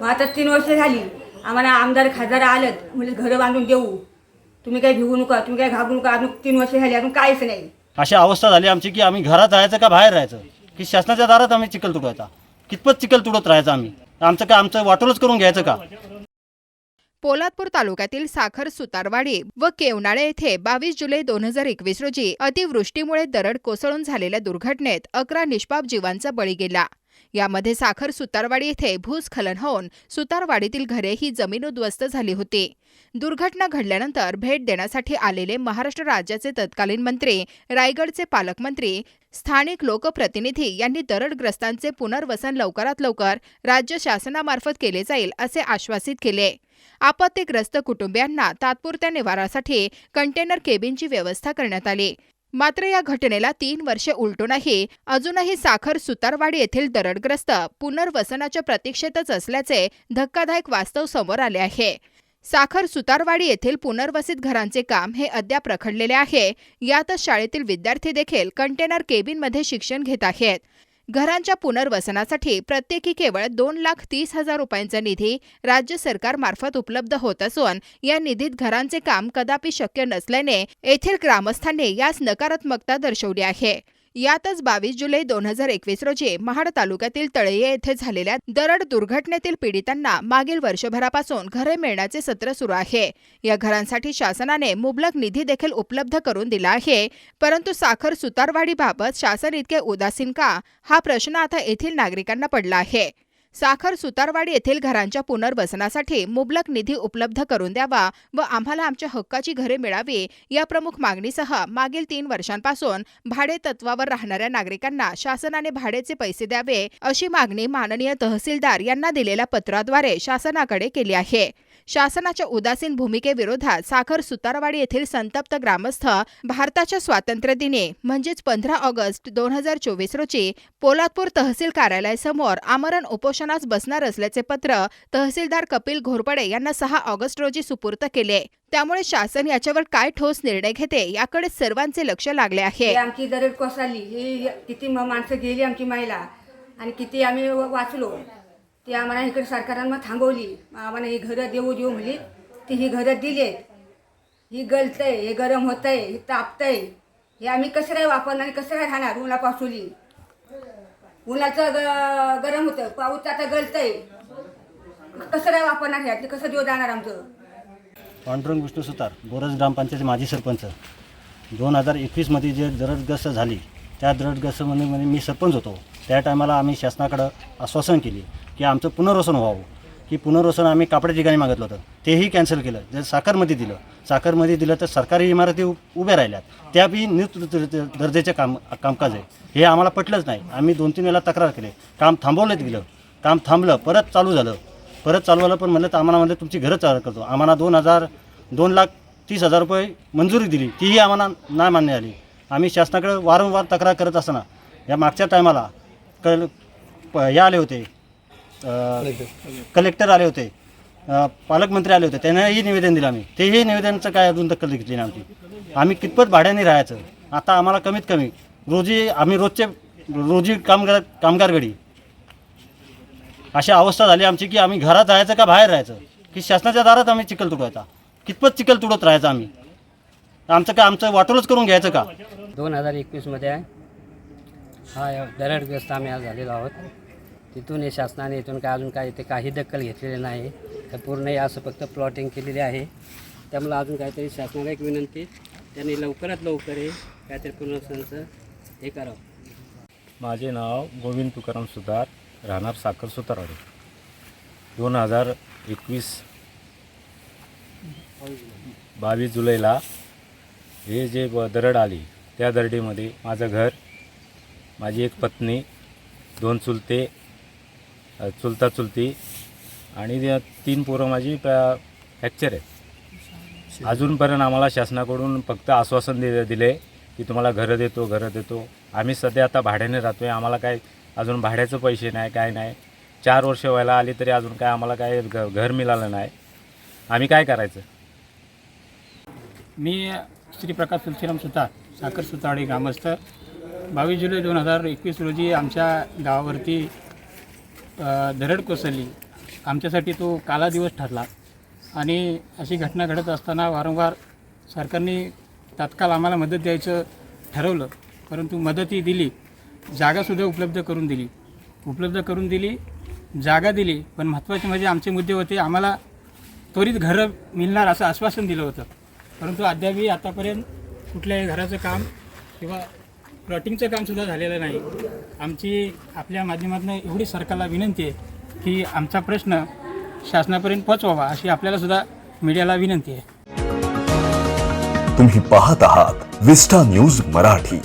मग आता तीन वर्ष झाली. आम्हाला आमदार खासदार आलं म्हणजे घरं बांधून देऊ. तुम्ही काही भिवू नका तुम्ही काही घाबरू नका. अजून तीन वर्ष झाली अजून काहीच नाही. अशी अवस्था झाली आमची की आम्ही घरात राहायचं का बाहेर राहायचं? की शासनाच्या दारात आम्ही चिखल तुडवायचा? कितपत चिखल तुडत राहायचं आम्ही? आमचं काय आमचं वाटोलच करून घ्यायचं का? पोलादपूर तालुक्यातील साखर सुतारवाडी व केवनाळे येथे बावीस जुलै दोन हजार एकवीस रोजी अतिवृष्टीमुळे दरड कोसळून झालेल्या दुर्घटनेत अकरा निष्पाप जीवांचा बळी गेला. यामध्ये साखर सुतारवाडी येथे भूस्खलन होऊन सुतारवाडीतील घरे ही जमीन उद्ध्वस्त झाली होती. दुर्घटना घडल्यानंतर भेट देण्यासाठी आलेले महाराष्ट्र राज्याचे तत्कालीन मंत्री रायगडचे पालकमंत्री स्थानिक लोकप्रतिनिधी यांनी दरडग्रस्तांचे पुनर्वसन लवकरात लवकर राज्य शासनामार्फत केले जाईल असे आश्वासित केले. आपत्तीग्रस्त कुटुंबियांना तात्पुरत्या निवारासाठी कंटेनर केबिनची व्यवस्था करण्यात आली. मात्र या घटनेला तीन वर्षे उलटूनही अजूनही साखर सुतारवाडी येथील दरडग्रस्त पुनर्वसनाच्या प्रतीक्षेतच असल्याचे धक्कादायक वास्तव समोर आले आहे. साखर सुतारवाडी येथील पुनर्वसित घरांचे काम हे अद्याप रखडलेले आहे. यातच शाळेतील विद्यार्थी देखील कंटेनर केबिनमध्ये शिक्षण घेत आहेत. घरांच्या पुनर्वसनासाठी प्रत्येकी केवळ दोन लाख तीस हजार रुपयांचा निधी राज्य सरकारमार्फत उपलब्ध होत असून या निधीत घरांचे काम कदापि शक्य नसल्याने येथील ग्रामस्थांनी यास नकारात्मकता दर्शवली आहे. यातच बावीस जुलै दोन हजार एकवीस रोजी महाड तालुक्यातील तळये येथे झालेल्या दरड दुर्घटनेतील पीडितांना मागील वर्षभरापासून घरे मिळण्याचे सत्र सुरू आहे. या घरांसाठी शासनाने मुबलक निधी देखील उपलब्ध करून दिला आहे. परंतु साखर सुतारवाडीबाबत शासन इतके उदासीन का? हा प्रश्न आता येथील नागरिकांना पडला आहे. साखर सुतारवाडी येथील घरांच्या पुनर्वसनासाठी मुबलक निधी उपलब्ध करून द्यावा व आम्हाला आमच्या हक्काची घरे मिळावी या प्रमुख मागणीसह मागील तीन वर्षांपासून भाडे तत्वावर राहणाऱ्या नागरिकांना शासनाने भाडेचे पैसे द्यावे अशी मागणी माननीय तहसीलदार यांना दिलेल्या पत्राद्वारे शासनाकडे केली आहे. शासनाच्या उदासीन भूमिकेविरोधात साखर सुतारवाडी येथील संतप्त ग्रामस्थ भारताच्या स्वातंत्र्यदिनी म्हणजेच पंधरा ऑगस्ट दोन हजार चोवीस रोजी पोलादपूर तहसील कार्यालयासमोर आमरण उपोषण उपोषणास बसणार असल्याचे पत्र तहसीलदार कपिल घोरपडे यांना सहा ऑगस्ट रोजी सुपूर्त केले त्यामुळे शासन याच्यावर काय ठोस निर्णय घेते याकडे सर्वांचे लक्ष लागले आहे. आमची दरड कोसळली ही किती माणसं गेली आमची महिला आणि किती आम्ही वाचलो ती आम्हाला इकडे सरकारनं मग थांबवली. आम्हाला ही घरं देऊ देऊ म्हणली ती ही घरं दिली ही गलतंय हे गरम होतंय हे तापतंय. हे आम्ही कसं काय वापरणार कसं काय राहणार? उन्हापासुली उन्हाचं ग गरम होतं पाऊस आता गळतंय. कसं काय वापरणार ह्यात? कसं दिवस जाणार आमचं? पांडुरंग विष्णू सुतार बोरज ग्रामपंचायत माजी सरपंच. दोन हजार एकवीसमध्ये जे दरडग्रस्त झाली त्या दरडग्रस्तमध्ये म्हणजे मी सरपंच होतो. त्या टायमाला आम्ही शासनाकडं आश्वासन केली की आमचं पुनर्वसन व्हावं. की पुनर्वसन आम्ही कापड्या ठिकाणी मागितलं होतं. तेही कॅन्सल केलं. जर साखरमध्ये दिलं साखरमध्ये दिलं तर सरकारी इमारती उभ्या राहिल्यात. त्या बी दर्जाचे काम कामकाज आहे. हे आम्हाला पटलंच नाही. आम्ही दोन तीन वेळा तक्रार केली. काम थांबवलं गेलं. काम थांबलं परत चालू झालं. परत चालू झालं पण म्हणलं तर आम्हाला म्हणलं तुमची घरं चालू करतो. आम्हाला दोन हजार दोन लाख तीस हजार रुपये मंजुरी दिली. तीही आम्हाला नाही मान्य झाली आम्ही शासनाकडे वारंवार तक्रार करत असताना या मागच्या टायमाला कल प- हे आले होते. कलेक्टर आले होते. पालकमंत्री आले होते त्यांनाही निवेदन दिलं आम्ही. तेही निवेदनाचं काय अजून दखल घेतली नाही आमची. आम्ही कितपत भाड्याने राहायचं? आता आम्हाला कमीत कमी रोजी आम्ही रोजचे रोजी कामगार कामगार घडी अशी अवस्था झाली आमची की आम्ही घरात राहायचं का बाहेर राहायचं? की शासनाच्या दारात आम्ही चिखल तुडवायचा कितपत चिखल तुडत राहायचं आम्ही? आमचं काय आमचं वाटोलच करून घ्यायचं का? दोन हजार एकवीसमध्ये आहे हा दरडग्रस्त आम्ही आज झालेलो आहोत. तिथून हे शासनाने इथून काय अजून काय इथे काही दखल घेतलेली नाही. तर पूर्ण हे असं फक्त प्लॉटिंग केलेली आहे. त्यामुळे अजून काहीतरी शासनाला एक विनंती त्यांनी लवकरात लवकर हे काहीतरी पुनर्वसनाचं हे करावं. माझे नाव गोविंद तुकाराम सुतार राहणार साखर सुतारवाडी दोन हजार एकवीस बावीस जुलैला हे जे ब दरड आली त्या दरडीमध्ये माझं घर माझी एक पत्नी दोन चुलते चुलता चुलती आणि त्या तीन पोरं माझी फ्रॅक्चर आहेत. अजूनपर्यंत आम्हाला शासनाकडून फक्त आश्वासन दिले दिले की तुम्हाला घरं देतो घरं देतो. आम्ही सध्या आता भाड्याने राहतो आहे आम्हाला काय अजून भाड्याचं पैसे नाही काय नाही. चार वर्ष व्हायला आली तरी अजून काय आम्हाला काय घ घर मिळालं नाही. आम्ही काय करायचं? मी श्री प्रकाश तुलसीराम सुतार साखर सुताडे ग्रामस्थ. बावीस जुलै दोन हजार एकवीस रोजी आमच्या गावावरती दरड कोसळली. आमच्यासाठी तो काला दिवस ठरला. आणि अशी घटना घडत असताना वारंवार सरकारने तात्काळ आम्हाला मदत द्यायचं ठरवलं. परंतु मदतही दिली. जागासुद्धा उपलब्ध करून दिली. उपलब्ध करून दिली जागा दिली. पण महत्त्वाचे म्हणजे आमचे मुद्दे होते आम्हाला त्वरित घरं मिळणार असं आश्वासन दिलं होतं. परंतु अद्यापही आतापर्यंत कुठल्याही घराचं काम किंवा प्लॉटिंगचं कामसुद्धा झालेलं नाही. आमची आपल्या माध्यमातून एवढी सरकारला विनंती आहे की आमचा प्रश्न शासनापर्यंत पोचवावा अशी आपल्याला सुद्धा मीडियाला विनंती आहे. तुम्ही पाहत आहात विस्टा न्यूज मराठी.